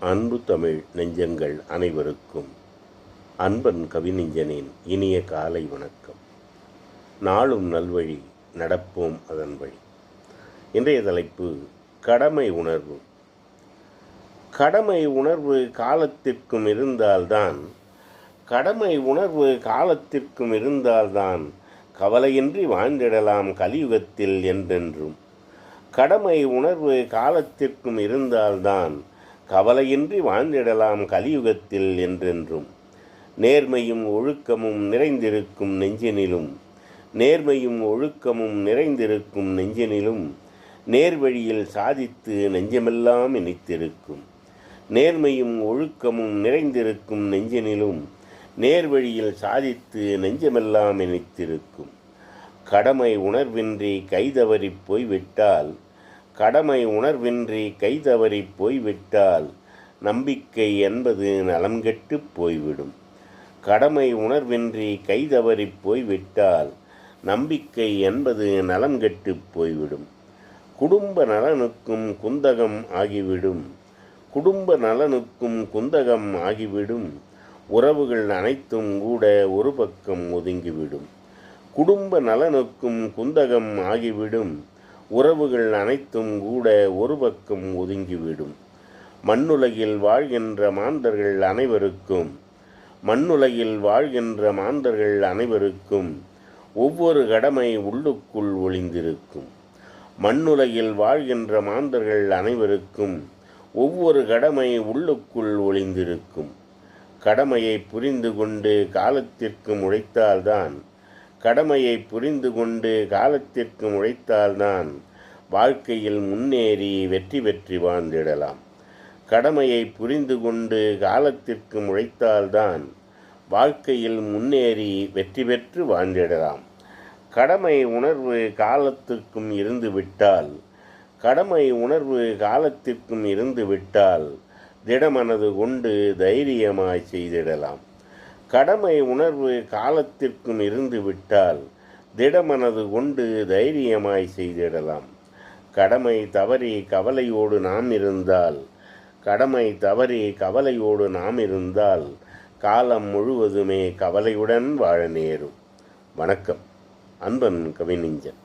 அன்பு தமிழ் நெஞ்சங்கள் அனைவருக்கும். அன்பன் கவிநெஞ்சனின் இனிய காலை வணக்கம். நாளும் நல்வழி நடப்போம் அதன் வழி. இன்றைய தலைப்பு கடமை உணர்வு. கடமை உணர்வு காலத்திற்கும் இருந்தால்தான் கடமை உணர்வு காலத்திற்கும் இருந்தால்தான் கவலையின்றி வாழ்ந்திடலாம் கலியுகத்தில் என்றென்றும். கடமை உணர்வு காலத்திற்கும் இருந்தால்தான் கவலையின்றி வாழ்ந்திடலாம் கலியுகத்தில் என்றென்றும். நேர்மையும் ஒழுக்கமும் நிறைந்திருக்கும் நெஞ்சினிலும். நேர்மையும் ஒழுக்கமும் நிறைந்திருக்கும் நெஞ்சினிலும். நேர்வழியில் சாதித்து நெஞ்சமெல்லாம் இனித்திருக்கும். நேர்மையும் ஒழுக்கமும் நிறைந்திருக்கும் நெஞ்சினிலும். நேர்வழியில் சாதித்து நெஞ்சமெல்லாம் இனித்திருக்கும். கடமை உணர்வின்றி கைதவறி போய்விட்டால் கடமை உணர்வின்றி கைதவறி போய்விட்டால் நம்பிக்கை என்பது நலம் கெட்டு போய்விடும். கடமை உணர்வின்றி கைதவறி போய்விட்டால் நம்பிக்கை என்பது நலம் கெட்டு போய்விடும். குடும்ப நலனுக்கும் குந்தகம் ஆகிவிடும். குடும்ப நலனுக்கும் குந்தகம் ஆகிவிடும். உறவுகள் அனைத்தும் கூட ஒரு பக்கம் ஒதுங்கிவிடும். குடும்ப நலனுக்கும் குந்தகம் ஆகிவிடும். உறவுகள் அனைத்தும் கூட ஒரு பக்கம் ஒதுங்கிவிடும். மண்ணுலகில் வாழ்கின்ற மாந்தர்கள் அனைவருக்கும் மண்ணுலகில் வாழ்கின்ற மாந்தர்கள் அனைவருக்கும் ஒவ்வொரு கடமை உள்ளுக்குள் ஒளிந்திருக்கும். மண்ணுலகில் வாழ்கின்ற மாந்தர்கள் அனைவருக்கும் ஒவ்வொரு கடமை உள்ளுக்குள் ஒளிந்திருக்கும். கடமையை புரிந்து கொண்டு காலத்திற்கு முளைத்தால்தான் கடமையை புரிந்து கொண்டு காலத்திற்கு உழைத்தால்தான் வாழ்க்கையில் முன்னேறி வெற்றி பெற்றி வாழ்ந்திடலாம். கடமையை புரிந்து கொண்டு காலத்திற்கு உழைத்தால்தான் வாழ்க்கையில் முன்னேறி வெற்றி பெற்று வாழ்ந்திடலாம். கடமை உணர்வு காலத்திற்கும் இருந்து விட்டால் கடமை உணர்வு காலத்திற்கும் இருந்து விட்டால் திடமனது கொண்டு தைரியமாய் செய்திடலாம். கடமை உணர்வு காலத்திற்கும் இருந்து விட்டால் திடமனது கொண்டு தைரியமாய் செய்திடலாம். கடமை தவறி கவலையோடு நாம் இருந்தால் கடமை தவறி கவலையோடு நாம் இருந்தால் காலம் முழுவதுமே கவலையுடன் வாழ நேரும். வணக்கம். அன்பன் கவிநெஞ்சன்.